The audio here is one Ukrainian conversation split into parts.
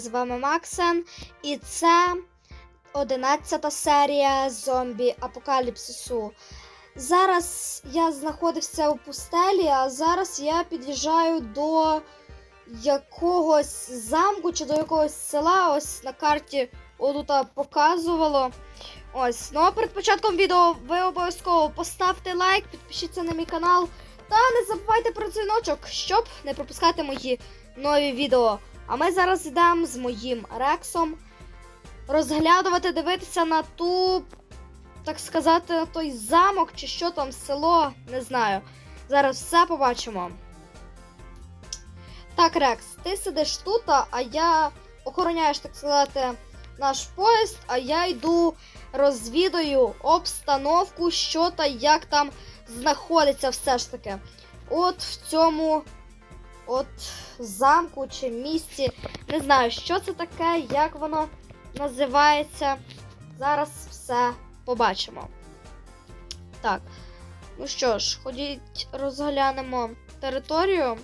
з вами Максен, і це 11 серія зомбі апокаліпсису. Зараз я знаходився у пустелі, а зараз я під'їжджаю до якогось замку чи до якогось села. Ось на карті отут показувало. Ось, ну а перед початком відео ви обов'язково поставте лайк, підпишіться на мій канал та не забувайте про дзвіночок, щоб не пропускати мої нові відео. А ми зараз йдемо з моїм Рексом розглядувати, дивитися на ту, так сказати, на той замок чи що там, село, не знаю. Зараз все побачимо. Так, Рекс, ти сидиш тут, а я охороняєш, так сказати, наш поїзд, а я йду розвідую обстановку, що та як там знаходиться все ж таки. От в цьому от замку чи місці. Не знаю, що це таке, як воно називається. Зараз все побачимо. Так. Ну що ж, ходіть розглянемо територію.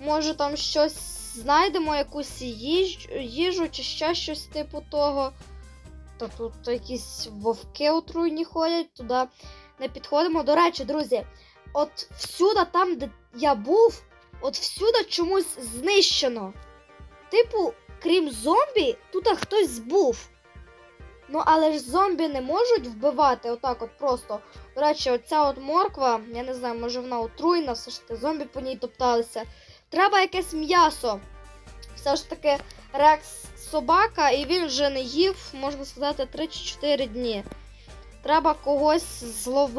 Може там щось знайдемо, якусь їж... їжу чи ще щось типу того. Та тут якісь вовки отруйні ходять, туди не підходимо. До речі, друзі, от всюди, там, де я був, от всюди чомусь знищено. Типу, крім зомбі, тут хтось був. Ну, але ж зомбі не можуть вбивати отак от просто. До речі, оця от морква, я не знаю, може вона отруйна, все ж таки зомбі по ній топталися. Треба якесь м'ясо. Все ж таки, Рекс собака, і він вже не їв, можна сказати, 3 чи 4 дні. Треба когось злов.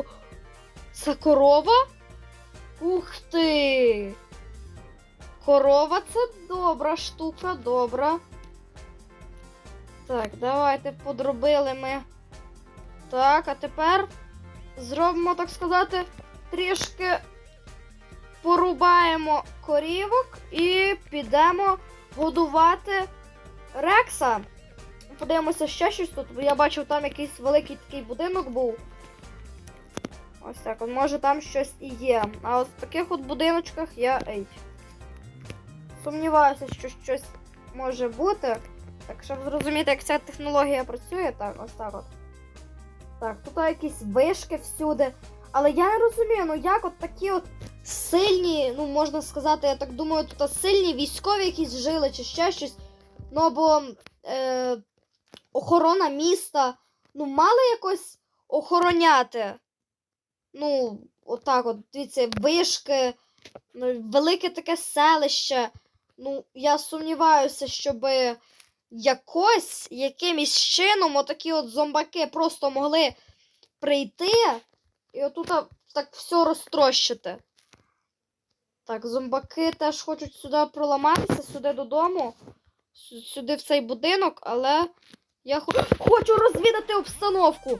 Це корова? Ух ти! Корова це добра штука, добра. Так, давайте подробили ми. Так, а тепер зробимо, так сказати, трішки порубаємо корівок і підемо годувати Рекса. Подивимося ще щось тут. Я бачив, там якийсь великий такий будинок був. Ось так, от, може там щось і є. А от в таких от будиночках я. Ей. Сумніваюся, що щось може бути. Так, щоб зрозуміти, як ця технологія працює, так, ось так от. Так, тут якісь вишки всюди. Але я не розумію, ну як от такі от сильні, ну можна сказати, я так думаю, тут сильні військові якісь жили чи ще щось. Ну або е, охорона міста. Ну, мали якось охороняти. Ну, отак от, дивіться, вишки, ну, велике таке селище. Ну, я сумніваюся, щоб якось, якимось чином отакі от зомбаки просто могли прийти і отут так все розтрощити. Так, зомбаки теж хочуть сюди проламатися, сюди додому, сюди в цей будинок, але я хо- хочу розвідати обстановку.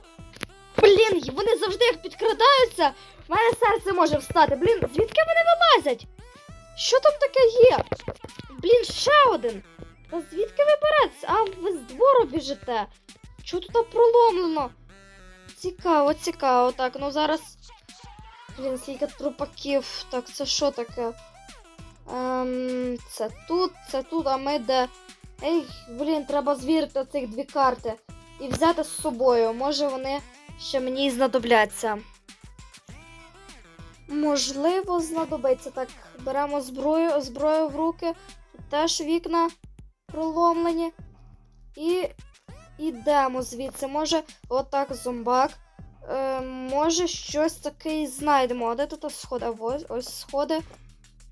Блін, вони завжди як підкрадаються. В мене серце може встати. Блін, звідки вони вилазять? Що там таке є? Блін, ще один. Та звідки ви беретесь? А ви з двору біжите. Чого тут проломлено? Цікаво, цікаво. Так, ну зараз. Блін, скільки трупаків. Так, це що таке? Ем, це тут, це тут, а ми де. Ей, блін, треба звірити цих дві карти і взяти з собою. Може вони ще мені знадобляться. Можливо, знадобиться. Так, беремо зброю, зброю в руки. Теж вікна проломлені. І йдемо звідси. Може, отак зомбак. Е, може, щось таке знайдемо. А де тут сходи? Ось, ось сходи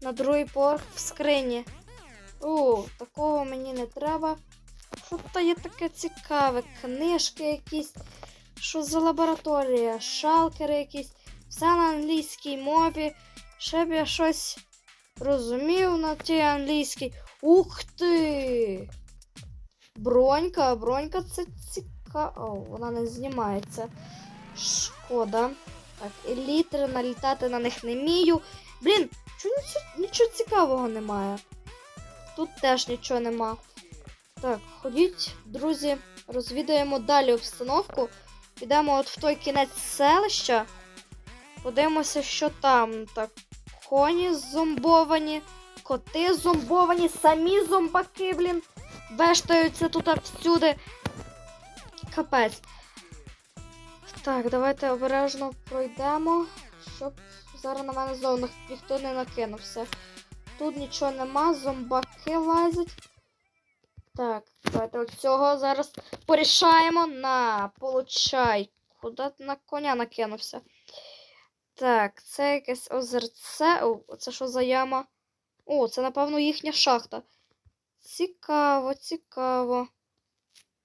на другий поверх в скрині. О, такого мені не треба. Що тут є таке цікаве? Книжки якісь. Що за лабораторія? Шалкери якісь. Все на англійській мові. Ще б я щось розумів на тій англійській. Ух ти! Бронька, бронька це цікаво. О, вона не знімається. Шкода. Так, елітри, налітати на них не вмію. Блін, чого нічого, нічого цікавого немає. Тут теж нічого нема. Так, ходіть, друзі, розвідаємо далі обстановку. Підемо от в той кінець селища. Подивимося, що там. Так, коні зомбовані. коти зомбовані, самі зомбаки, блін, вештаються тут всюди. Капець. Так, давайте обережно пройдемо, щоб зараз на мене знову ніхто не накинувся. Тут нічого нема, зомбаки лазять. Так, давайте цього зараз порішаємо. На, получай. Куди ти на коня накинувся? Так, це якесь озерце. О, це що за яма? О, це, напевно, їхня шахта. Цікаво, цікаво.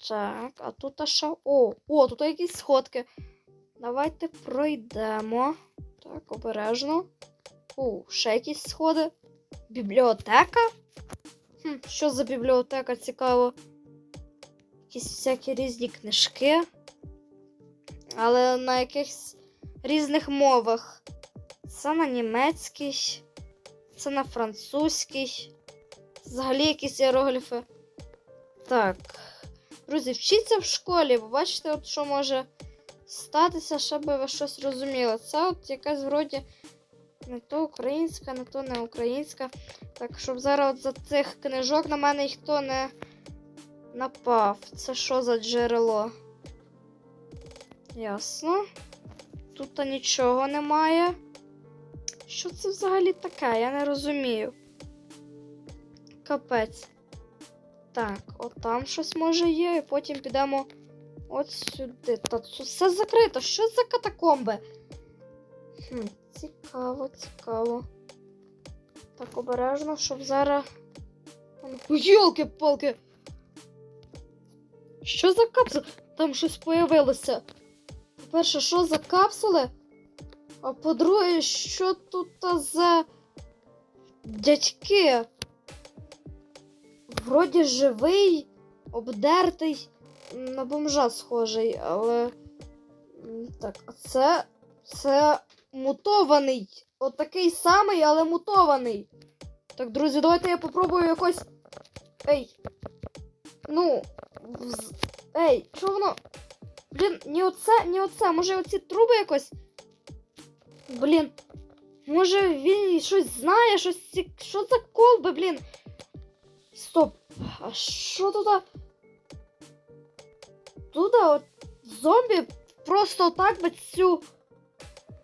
Так, а тут а що? О, о, тут якісь сходки. Давайте пройдемо. Так, обережно. О, ще якісь сходи. Бібліотека? Що за бібліотека цікаво? Якісь всякі різні книжки. Але на якихось різних мовах. Це на німецький, це на французький. Взагалі якісь іерогліфи. Так. Друзі, вчіться в школі, бо бачите, от що може статися, щоб ви щось розуміли. Це от якась вроді не то українська, не то не українська. Так, щоб зараз от за цих книжок на мене ніхто не напав. Це що за джерело? Ясно. Тут нічого немає. Що це взагалі таке? Я не розумію. Капець. Так, от там щось може є, і потім підемо от сюди. Та тут все закрито. Що за катакомби? Хм, цікаво, цікаво. Так, обережно, щоб зараз. Йолки-палки! Що за капсула? Там щось появилося. По-перше, що за капсули? А по-друге, що тут за дядьки? Вроді живий, обдертий, на бомжа схожий, але. Так, це. Це мутований. Отакий самий, але мутований. Так, друзі, давайте я попробую якось. Ей. Ну. вз- Ей, що воно? Блін, ні оце, ні оце. Може оці труби якось. Блін. Може він щось знає, щось. Що за колби, блін? Стоп. А що тут? Тут от зомбі просто так би цю.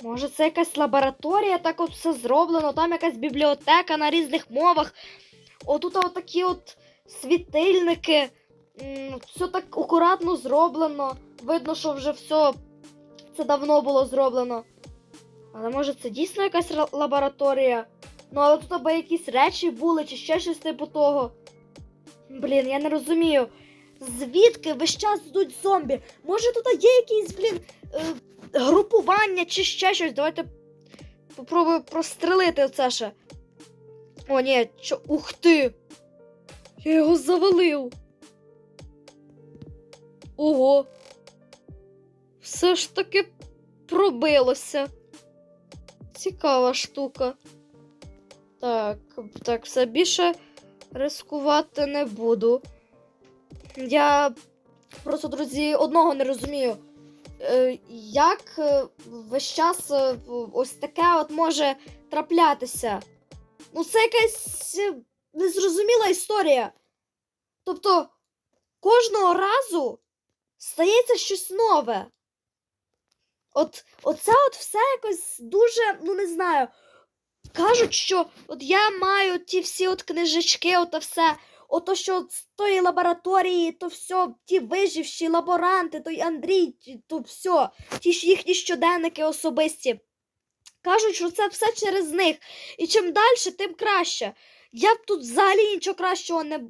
Може, це якась лабораторія, так от все зроблено, там якась бібліотека на різних мовах. Отут от такі от світильники. Все так акуратно зроблено. Видно, що вже все це давно було зроблено. Але може це дійсно якась лабораторія? Ну, але тут аби якісь речі були, чи ще щось типу того. Блін, я не розумію. Звідки весь час йдуть зомбі? Може тут є якісь, блін, е, групування чи ще щось. Давайте попробую прострелити оце ще. О, ні, чо. Ух ти! Я його завалив. Ого. Все ж таки пробилося. Цікава штука. Так, так, все більше рискувати не буду. Я просто, друзі, одного не розумію. Е, як е, весь час е, ось таке от може траплятися? Ну, це якась незрозуміла історія. Тобто, кожного разу стається щось нове. От, оце от все якось дуже, ну не знаю. Кажуть, що от я маю ті всі от книжечки, ото все. Ото що з тої лабораторії, то все, ті виживші лаборанти, той Андрій, то все, ті ж їхні щоденники особисті. Кажуть, що це все через них. І чим далі, тим краще. Я б тут взагалі нічого кращого не,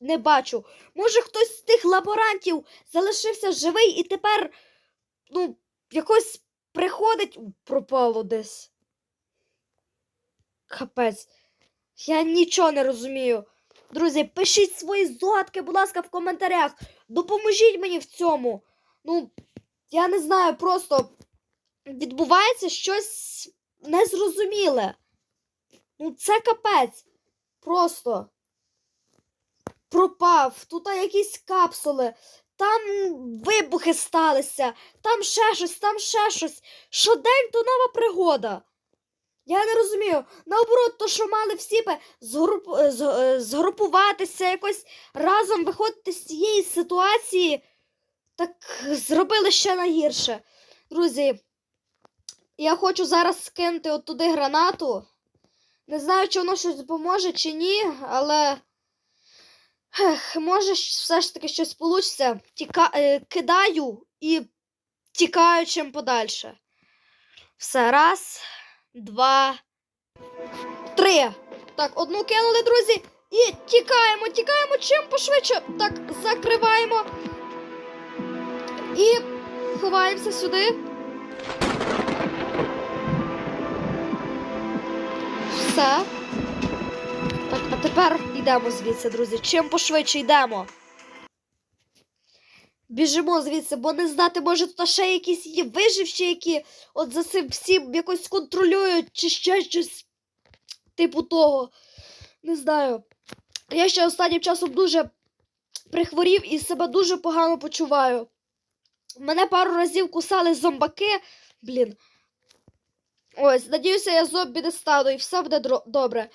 не бачу. Може, хтось з тих лаборантів залишився живий і тепер, ну, якось приходить, пропало десь. Капець. Я нічого не розумію. Друзі, пишіть свої здогадки, будь ласка, в коментарях. Допоможіть мені в цьому. Ну, я не знаю, просто відбувається щось незрозуміле. Ну, це капець. Просто пропав. Тут якісь капсули, там вибухи сталися, там ще щось, там ще щось. Щодень то нова пригода. Я не розумію. Наоборот, то, що мали всі би згруп... е, е, згрупуватися, якось разом виходити з цієї ситуації, так зробили ще найгірше. Друзі, я хочу зараз скинути от туди гранату. Не знаю, чи воно щось допоможе, чи ні, але. Ех, може, все ж таки щось вийде. Тіка... е, кидаю і тікаю чим подальше. Все, раз, два, три. Так, одну кинули, друзі. І тікаємо, тікаємо чим пошвидше. Так, закриваємо. І ховаємося сюди. Все. Так, а тепер йдемо звідси, друзі. Чим пошвидше йдемо. Біжимо звідси, бо не знати, може, тут ще якісь є виживші, які от за цим всім якось контролюють, чи ще щось типу того. Не знаю. Я ще останнім часом дуже прихворів і себе дуже погано почуваю. Мене пару разів кусали зомбаки. Блін. Ось, надіюся, я зомбі не стану і все буде добре.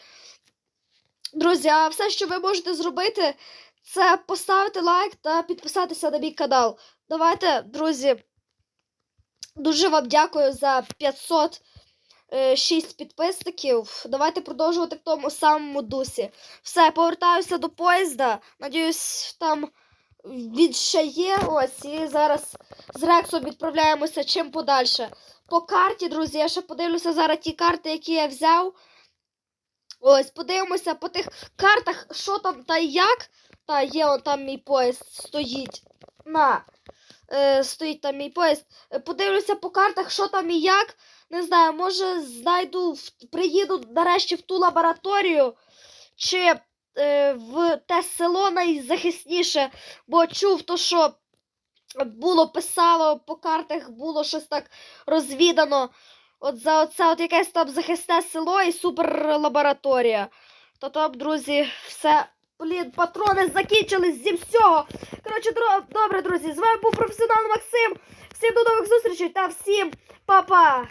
Друзі, а все, що ви можете зробити, це поставити лайк та підписатися на мій канал. Давайте, друзі, дуже вам дякую за 506 підписників. Давайте продовжувати в тому самому дусі. Все, повертаюся до поїзда. Надіюсь, там він ще є. Ось, і зараз з Рексом відправляємося чим подальше. По карті, друзі, я ще подивлюся зараз ті карти, які я взяв. Ось, подивимося по тих картах, що там та як. Та є он там мій поїзд стоїть. На. Е, стоїть там мій поїзд. Е, Подивлюся по картах, що там і як. Не знаю, може знайду, в- приїду нарешті в ту лабораторію. Чи е, в те село найзахисніше, бо чув то, що було писало по картах, було щось так розвідано. От за оце от якесь там захисне село і суперлабораторія. То там, друзі, все. Блін, патрони закінчились зі всього. Коротше, добре, друзі, з вами був професіонал Максим. Всім до нових зустрічей та всім па-па!